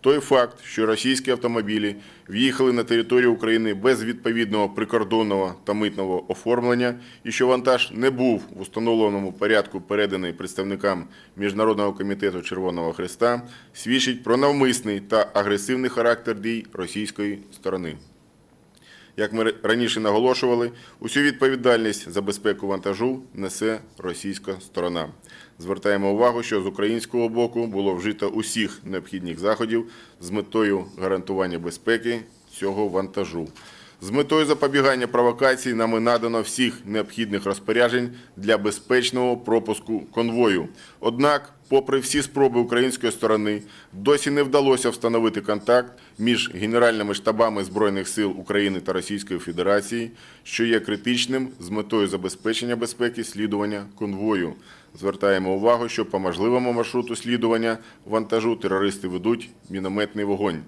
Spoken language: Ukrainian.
Той факт, що російські автомобілі в'їхали на територію України без відповідного прикордонного та митного оформлення, і що вантаж не був в установленому порядку переданий представникам Міжнародного комітету Червоного Христа, свідчить про навмисний та агресивний характер дій російської сторони. Як ми раніше наголошували, усю відповідальність за безпеку вантажу несе російська сторона. Звертаємо увагу, що з українського боку було вжито усіх необхідних заходів з метою гарантування безпеки цього вантажу. З метою запобігання провокацій нами надано всіх необхідних розпоряджень для безпечного пропуску конвою. Однак, попри всі спроби української сторони, досі не вдалося встановити контакт між генеральними штабами Збройних сил України та Російської Федерації, що є критичним з метою забезпечення безпеки слідування конвою. Звертаємо увагу, що по можливому маршруту слідування вантажу терористи ведуть мінометний вогонь.